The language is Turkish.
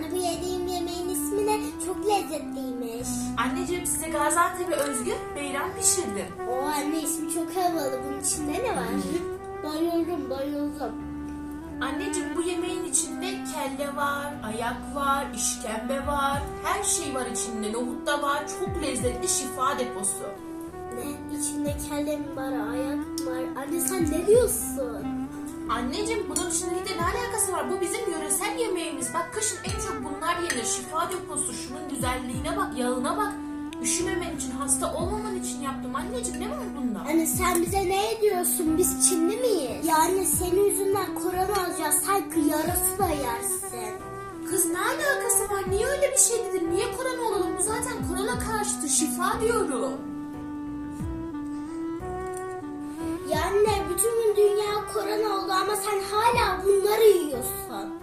Anne bu yediğim yemeğin ismi ne? Çok lezzetliymiş. Anneciğim size Gaziantep'e özgü beyran pişirdim. O anne ismi çok havalı. Bunun içinde ne var? bayıldım bayıldım. Anneciğim bu yemeğin içinde kelle var, ayak var, işkembe var. Her şey var içinde. Nohut da var. Çok lezzetli şifa deposu. Ne? İçinde kellem var, ayak var. Anne sen ne diyorsun? Anneciğim bunun içinde ne alakası var? Bu bizim Bak kışın en çok bunlar yenir. Şifa deposu. Şunun güzelliğine bak, yağına bak. Üşümemen için, hasta olmaman için yaptım. Anneciğim ne var bunda? Anne sen bize ne diyorsun? Biz Çinli miyiz? Ya anne senin yüzünden korona olacağız. Sen yarası da yersin. Kız ne alakası var? Niye öyle bir şey dedin? Niye korona olalım? Bu zaten korona karşıtı. Şifa diyorum. Ya anne bütün gün dünya korona oldu ama sen hala bunları yiyorsun.